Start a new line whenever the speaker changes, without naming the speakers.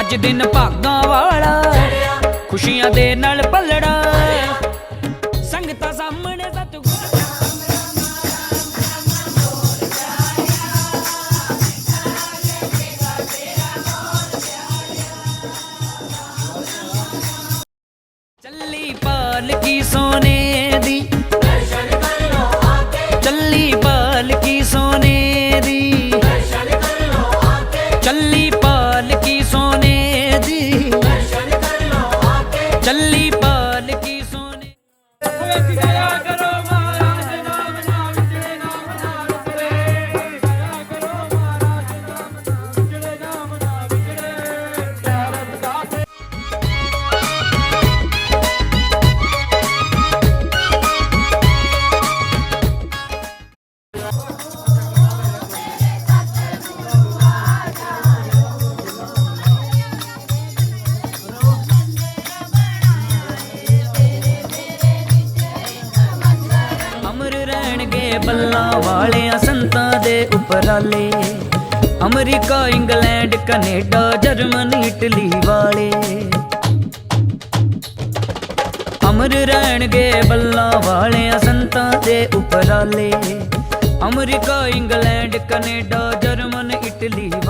ਅੱਜ ਦਿਨ ਭਾਗਾਂ ਵਾਲਾ, ਖੁਸ਼ੀਆਂ ਦੇ ਨਾਲ ਪੱਲੜਾ। ਸੰਗਤਾਂ ਸਾਹਮਣੇ ਸਤਿਗੁਰ ਚੱਲੀ ਪਾਲ ਕੀ ਸੋਨੇ ਰਹਿਣਗੇ ਬੱਲਾਂ ਵਾਲਿਆਂ ਸੰਤਾਂ ਦੇ ਉਪਰਾਲੇ। America, England, Canada, German, Italy ਵਾਲੇ। ਅਮਰ ਰਹਿਣਗੇ ਬੱਲਾਂ ਵਾਲਿਆਂ ਸੰਤਾਂ ਦੇ ਉਪਰਾਲੇ। America, England, Canada, German, Italy ਵਾਲੇ